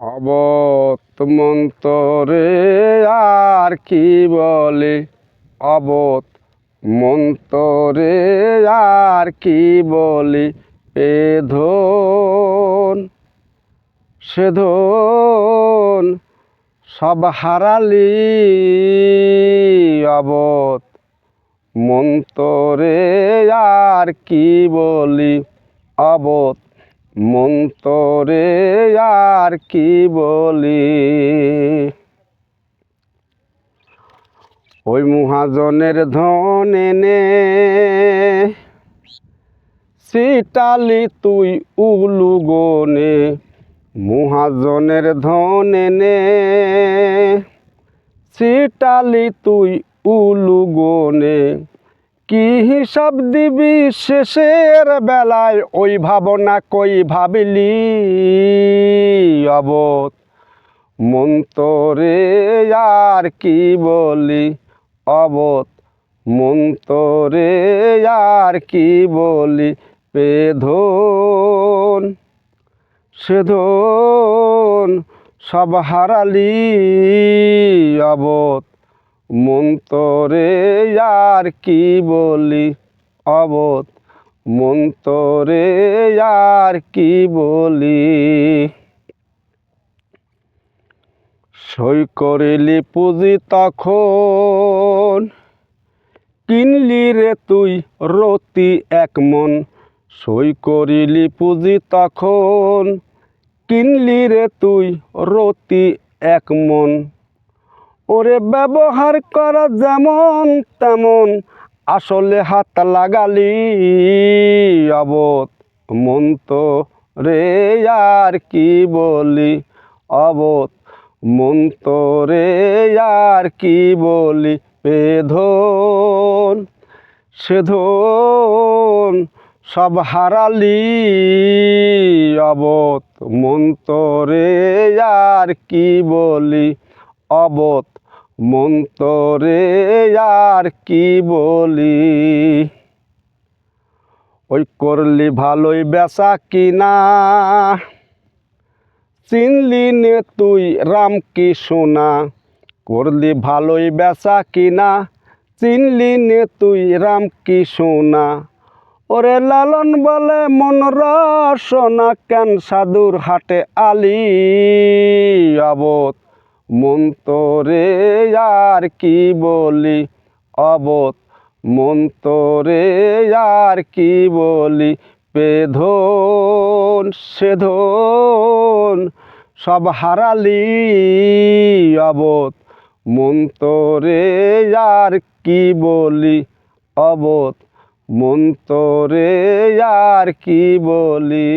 অবত মন্তরে আর কি বলে? অবত মন্তরে আর কি বলি? এ ধন, সে ধন সব হারালি। অবত মন্তরে আর কি বলি? অবত মন্তরে আর কি বলি? ওই মহাজনের ধন এনে সিটালি তুই উলু গনে। মহাজনের ধন এনে সিটালি তুই উলু গনে। কি হিসাব দিবি শেষের বেলায়? ওই ভাবনা কই ভাবিলি? অবত মন্তরে আর কি বলি? অবত মন্তরে আর কি বলি? পেধন সেধন সব হারালি। অবত মন্তরে আর কি বলি? অবত মন্তরে আর কি বলি? সই করিলি পুঁজি তখন, কিনলি রে তুই রতি এক মন। সই করিলি পুঁজি তখন, কিনলি রে তুই রতি এক মন। ওরে ব্যবহার করা যেমন তেমন, আসলে হাত লাগালি অবত মন্ত রে আর কি বলি? অবত মন্তরে আর কি বলি? বেধন, সেধন সব হারালি অবত মন্তরে আর কি বলি? অবত মন্তরে আর কি বলি? ওই করলি ভালোই বেচা কিনা। চিনলি নে তুই রাম কি সোনা? করলি ভালোই বেচা কিনা। চিনলি নে তুই রাম কি সোনা? ওরে লালন বলে মন রসনা কেন সাধুর হাটে আলি? অবত মন্তরে আর কি বলি? অবত মন্তরে আর কি বলি? পেধন, সেধন, সব হারালি অবত মন্তরে আর কি বলি? অবত মন্তরে আর কি বলি?